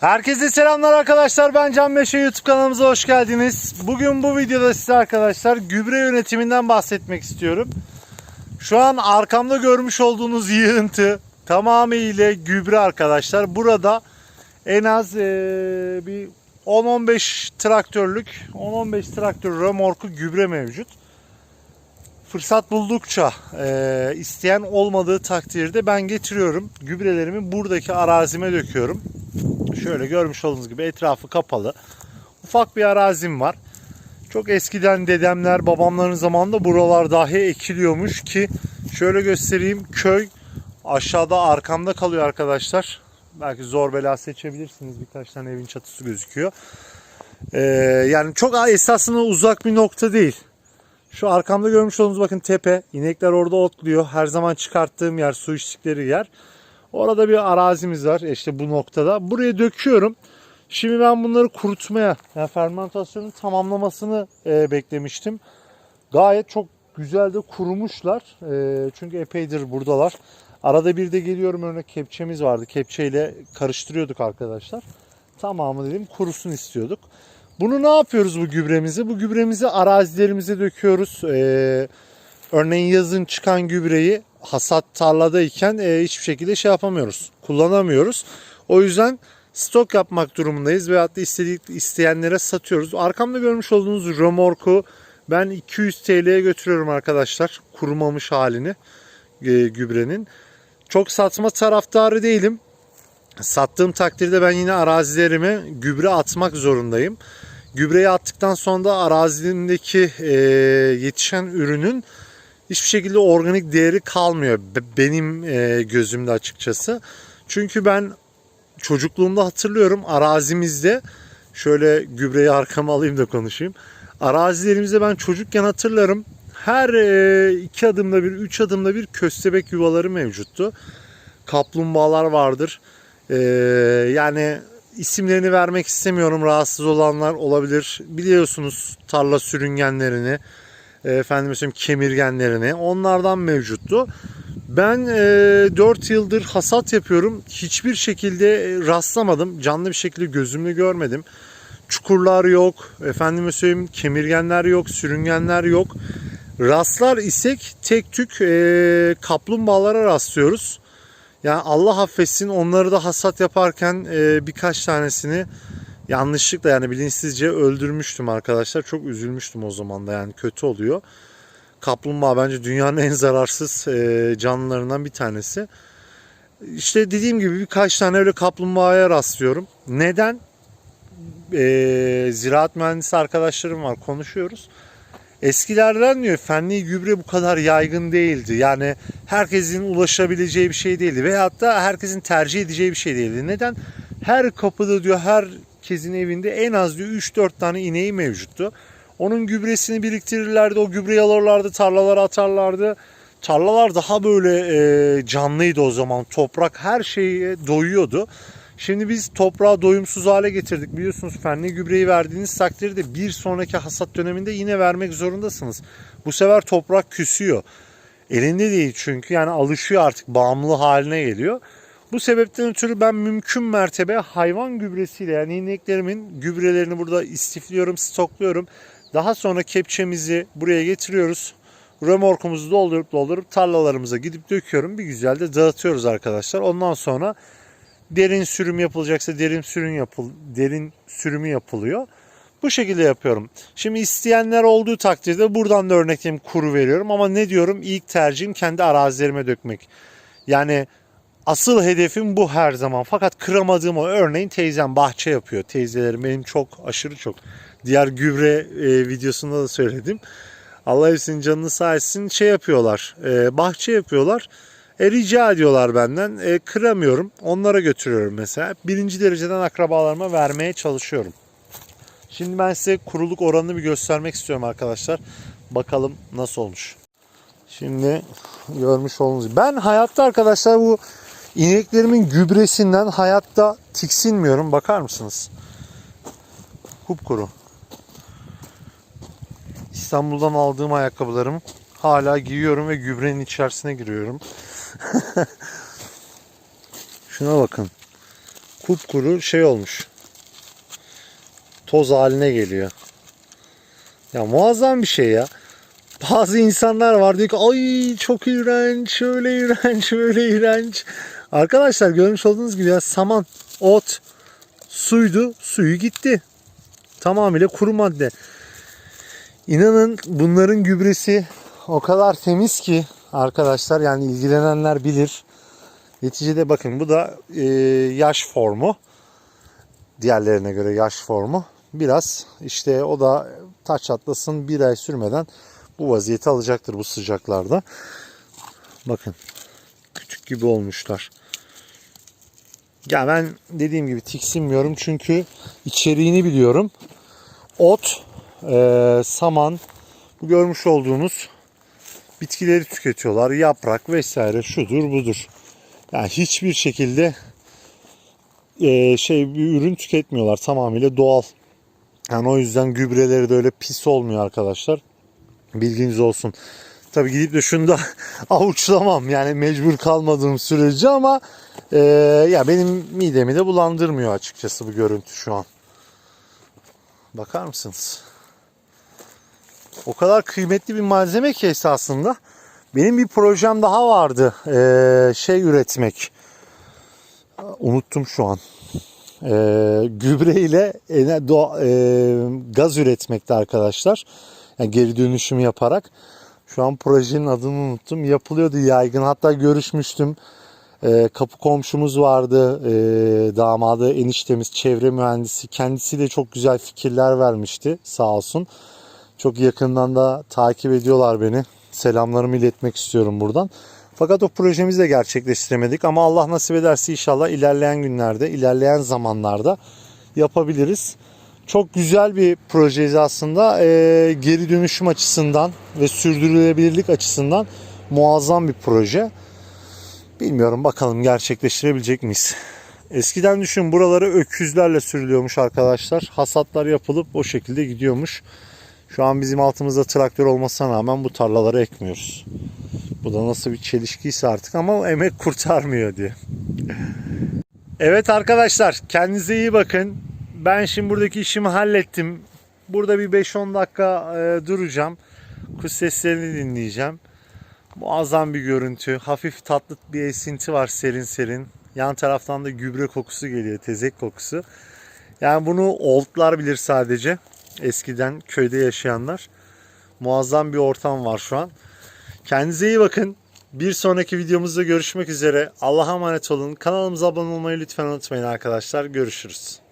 Herkese selamlar arkadaşlar. Ben Can Meşe YouTube kanalımıza hoş geldiniz. Bugün bu videoda size arkadaşlar gübre yönetiminden bahsetmek istiyorum. Şu an arkamda görmüş olduğunuz yığıntı tamamıyla gübre arkadaşlar. Burada en az eee, bir 10-15 traktörlük 10-15 traktör römorku gübre mevcut. Fırsat buldukça eee, isteyen olmadığı takdirde ben getiriyorum. Gübrelerimi buradaki arazime döküyorum. Şöyle görmüş olduğunuz gibi etrafı kapalı. Ufak bir arazim var. Çok eskiden dedemler, babamların zamanında buralar dahi ekiliyormuş ki şöyle göstereyim köy aşağıda arkamda kalıyor arkadaşlar. Belki zor bela seçebilirsiniz. Birkaç tane evin çatısı gözüküyor. Ee, yani çok esasında uzak bir nokta değil. Şu arkamda görmüş olduğunuz bakın tepe. İnekler orada otluyor. Her zaman çıkarttığım yer, su içtikleri yer. Orada bir arazimiz var işte bu noktada. Buraya döküyorum. Şimdi ben bunları kurutmaya, yani fermentasyonun tamamlamasını e, beklemiştim. Gayet çok güzel de kurumuşlar. E, çünkü epeydir buradalar. Arada bir de geliyorum örnek kepçemiz vardı. Kepçeyle karıştırıyorduk arkadaşlar. Tamamı dedim kurusun istiyorduk. Bunu ne yapıyoruz bu gübremizi? Bu gübremizi arazilerimize döküyoruz. E, örneğin yazın çıkan gübreyi hasat tarladayken e, hiçbir şekilde şey yapamıyoruz. Kullanamıyoruz. O yüzden stok yapmak durumundayız veyahut da istedik, isteyenlere satıyoruz. Arkamda görmüş olduğunuz römorku ben 200 TL'ye götürüyorum arkadaşlar. Kurumamış halini e, gübrenin. Çok satma taraftarı değilim. Sattığım takdirde ben yine arazilerime gübre atmak zorundayım. Gübreyi attıktan sonra da arazimdeki e, yetişen ürünün hiçbir şekilde organik değeri kalmıyor be- benim e, gözümde açıkçası. Çünkü ben çocukluğumda hatırlıyorum arazimizde şöyle gübreyi arkama alayım da konuşayım. Arazilerimizde ben çocukken hatırlarım her e, iki adımda bir, üç adımda bir köstebek yuvaları mevcuttu. Kaplumbağalar vardır. E, yani isimlerini vermek istemiyorum. Rahatsız olanlar olabilir. Biliyorsunuz tarla sürüngenlerini efendim söyleyeyim kemirgenlerini onlardan mevcuttu. Ben e, 4 yıldır hasat yapıyorum. Hiçbir şekilde e, rastlamadım. Canlı bir şekilde gözümle görmedim. Çukurlar yok. Efendime söyleyeyim kemirgenler yok. Sürüngenler yok. Rastlar isek tek tük e, kaplumbağalara rastlıyoruz. Yani Allah affetsin onları da hasat yaparken e, birkaç tanesini yanlışlıkla yani bilinçsizce öldürmüştüm arkadaşlar. Çok üzülmüştüm o zaman da yani kötü oluyor. Kaplumbağa bence dünyanın en zararsız e, canlılarından bir tanesi. İşte dediğim gibi birkaç tane öyle kaplumbağaya rastlıyorum. Neden? E, ziraat mühendisi arkadaşlarım var konuşuyoruz. Eskilerden diyor fenli gübre bu kadar yaygın değildi. Yani herkesin ulaşabileceği bir şey değildi. Veyahut da herkesin tercih edeceği bir şey değildi. Neden? Her kapıda diyor herkesin evinde en az diyor 3-4 tane ineği mevcuttu. Onun gübresini biriktirirlerdi. O gübreyi alırlardı tarlalara atarlardı. Tarlalar daha böyle e, canlıydı o zaman. Toprak her şeye doyuyordu. Şimdi biz toprağı doyumsuz hale getirdik. Biliyorsunuz fenli gübreyi verdiğiniz takdirde bir sonraki hasat döneminde yine vermek zorundasınız. Bu sefer toprak küsüyor. Elinde değil çünkü yani alışıyor artık bağımlı haline geliyor. Bu sebepten ötürü ben mümkün mertebe hayvan gübresiyle yani ineklerimin gübrelerini burada istifliyorum, stokluyorum. Daha sonra kepçemizi buraya getiriyoruz. Römorkumuzu doldurup doldurup tarlalarımıza gidip döküyorum. Bir güzel de dağıtıyoruz arkadaşlar. Ondan sonra derin sürüm yapılacaksa derin sürüm yapıl derin sürümü yapılıyor. Bu şekilde yapıyorum. Şimdi isteyenler olduğu takdirde buradan da örnekleyeyim kuru veriyorum ama ne diyorum ilk tercihim kendi arazilerime dökmek. Yani asıl hedefim bu her zaman. Fakat kıramadığım o örneğin teyzem bahçe yapıyor. Teyzelerim benim çok aşırı çok. Diğer gübre e, videosunda da söyledim. Allah hepsinin canını sağ etsin şey yapıyorlar. E, bahçe yapıyorlar. E, rica ediyorlar benden. E, kıramıyorum. Onlara götürüyorum mesela. Birinci dereceden akrabalarıma vermeye çalışıyorum. Şimdi ben size kuruluk oranını bir göstermek istiyorum arkadaşlar. Bakalım nasıl olmuş. Şimdi görmüş olduğunuz gibi. Ben hayatta arkadaşlar bu ineklerimin gübresinden hayatta tiksinmiyorum. Bakar mısınız? Kupkuru. İstanbul'dan aldığım ayakkabılarımı hala giyiyorum ve gübrenin içerisine giriyorum. Şuna bakın. kupkuru şey olmuş. Toz haline geliyor. Ya muazzam bir şey ya. Bazı insanlar var diyor ki ay çok iğrenç, şöyle iğrenç, şöyle iğrenç. Arkadaşlar görmüş olduğunuz gibi ya saman, ot, suydu, suyu gitti. Tamamıyla kuru madde. İnanın bunların gübresi o kadar temiz ki arkadaşlar yani ilgilenenler bilir. Neticede bakın bu da e, yaş formu. Diğerlerine göre yaş formu. Biraz işte o da taç atlasın bir ay sürmeden bu vaziyeti alacaktır bu sıcaklarda. Bakın gibi olmuşlar. Ya ben dediğim gibi tiksinmiyorum çünkü içeriğini biliyorum. Ot, e, saman, bu görmüş olduğunuz bitkileri tüketiyorlar. Yaprak vesaire şudur budur. Yani hiçbir şekilde e, şey bir ürün tüketmiyorlar. Tamamıyla doğal. Yani o yüzden gübreleri de öyle pis olmuyor arkadaşlar. Bilginiz olsun. Tabii gidip de şunu da avuçlamam yani mecbur kalmadığım sürece ama e, ya benim midemi de bulandırmıyor açıkçası bu görüntü şu an. Bakar mısınız? O kadar kıymetli bir malzeme ki esasında. Benim bir projem daha vardı. Ee, şey üretmek. Unuttum şu an. Ee, gübre ile ener- doğa- e, gaz üretmekte arkadaşlar. Yani geri dönüşüm yaparak. Şu an projenin adını unuttum. Yapılıyordu yaygın. Hatta görüşmüştüm. Ee, kapı komşumuz vardı. Ee, damadı eniştemiz çevre mühendisi. Kendisi de çok güzel fikirler vermişti sağ olsun. Çok yakından da takip ediyorlar beni. Selamlarımı iletmek istiyorum buradan. Fakat o projemizi de gerçekleştiremedik ama Allah nasip ederse inşallah ilerleyen günlerde, ilerleyen zamanlarda yapabiliriz. Çok güzel bir projeyiz aslında. Ee, geri dönüşüm açısından ve sürdürülebilirlik açısından muazzam bir proje. Bilmiyorum bakalım gerçekleştirebilecek miyiz? Eskiden düşün buraları öküzlerle sürülüyormuş arkadaşlar. Hasatlar yapılıp o şekilde gidiyormuş. Şu an bizim altımızda traktör olmasına rağmen bu tarlaları ekmiyoruz. Bu da nasıl bir çelişkiyse artık ama emek kurtarmıyor diye. Evet arkadaşlar kendinize iyi bakın. Ben şimdi buradaki işimi hallettim. Burada bir 5-10 dakika e, duracağım. Kuş seslerini dinleyeceğim. Muazzam bir görüntü. Hafif tatlı bir esinti var serin serin. Yan taraftan da gübre kokusu geliyor. Tezek kokusu. Yani bunu oldlar bilir sadece. Eskiden köyde yaşayanlar. Muazzam bir ortam var şu an. Kendinize iyi bakın. Bir sonraki videomuzda görüşmek üzere. Allah'a emanet olun. Kanalımıza abone olmayı lütfen unutmayın arkadaşlar. Görüşürüz.